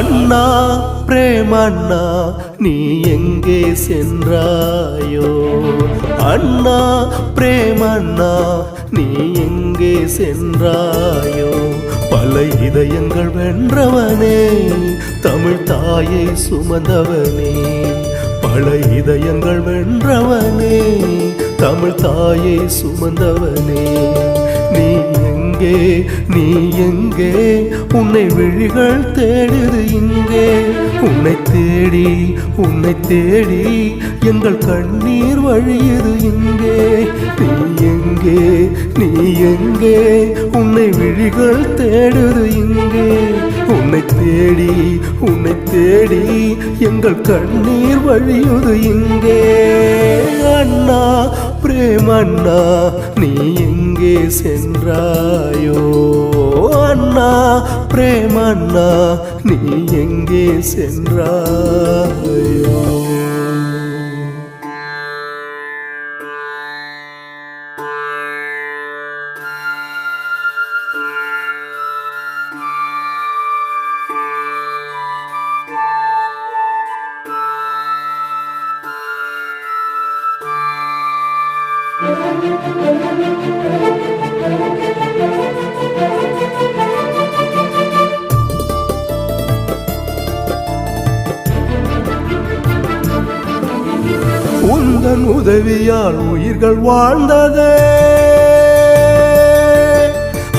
அண்ணா பிரேமண்ணா நீ எங்கே சென்றாயோ? அண்ணா பிரேமண்ணா நீ எங்கே சென்றாயோ? பல இதயங்கள் வென்றவனே தமிழ் தாயை சுமந்தவனே. பல இதயங்கள் வென்றவனே தமிழ் தாயை சுமந்தவனே. நீ எங்கே நீ எங்கே? உன்னை விழிகள் தேடுது இங்கே. உன்னை தேடி உன்னை தேடி எங்கள் கண்ணீர் வழியுது இங்கே. நீ எங்கே? நீ எங்கே? உன்னை விழிகள் தேடுது இங்கே. உன்னை தேடி உன்னை தேடி எங்கள் கண்ணீர் வழியுது இங்கே. அண்ணா பிரேமண்ணா நீ எங்கே சென்றாயோ அண்ணா பிரேமண்ணா நீ எங்கே சென்றாயோ உந்தன் உதவியால் உயிர்கள் வாழ்ந்ததே.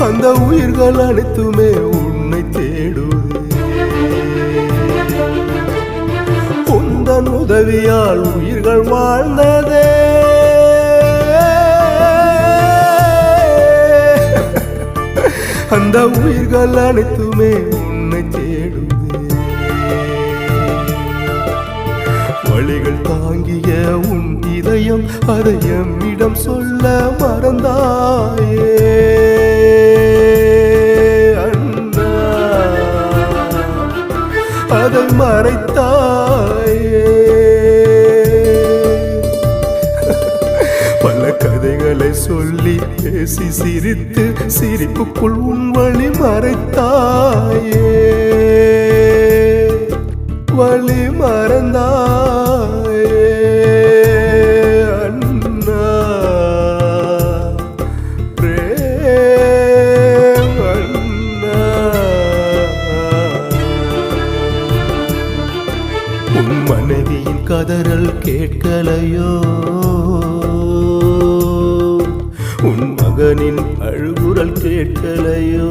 அந்த உயிர்கள் அனைத்துமே உன்னை தேடுதே. உந்தன் உதவியால் உயிர்கள் வாழ்ந்ததே. அந்த உயிர்கள் அனைத்துமே உன்னை தேடுதே. வழிகள் தாங்கிய உன் இதயம் அதை எம்மிடம் சொல்ல மறந்தாயே. அண்ணா அதை மறைத்தாயே. சொல்லி பேசி சிரித்து சிரிப்புக்குள் உன் வழி மறைத்தாயே. வழி மறந்தாயே. அண்ணா. பிரேம் அண்ணா. உன் மனைவியின் கதறல் கேட்கலையோ? உன் மகனின் அழுகுரல் கேட்கலையோ?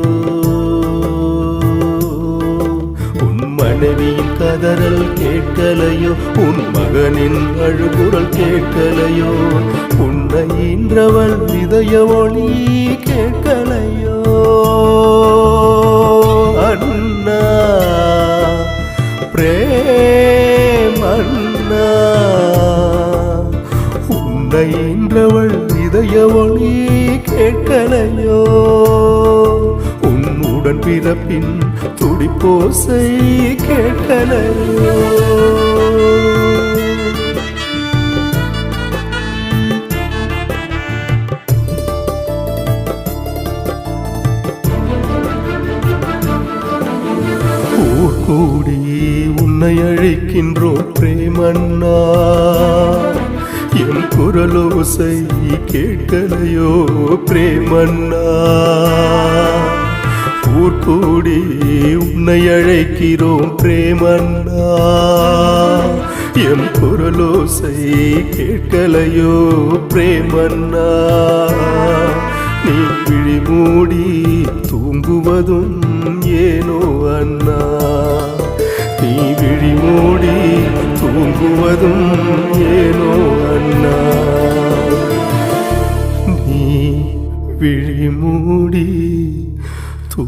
உன் மனைவியின் கதறல் கேட்கலையோ? உன் மகனின் அழுகுரல் கேட்கலையோ? உன்னை இன்றவள் இதய ஒளி கேட்கலையோ? அண்ணா பிரேமண்ணா உன்னை இன்றவள் இதய ஒளி கேட்கலையோ? உன்னுடன் பிறப்பின் துடிப்போசை கேட்கலையோ? கூடி உன்னை அழைக்கின்றோம் பிரேமண்ணா. என் குரலோசை கேட்கலையோ பிரேமண்ணா? ஊர் உன்னை அழைக்கிறோம் பிரேமண்ணா. என் குரலோசை கேட்கலையோ பிரேமண்ணா? நீ விழி மூடி தூங்குவதும் ஏனோ அண்ணா? நீ விழி மூடி தூங்கு ஏனோ அண்ணா. நீ விழி மூடி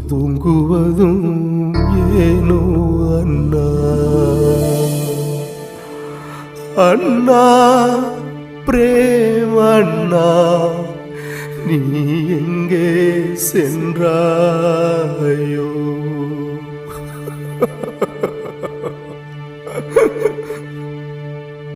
தூங்குவதும் ஏனோ அண்ணா. அண்ணா பிரேம் அண்ணா நீ எங்கே சென்றாயோ?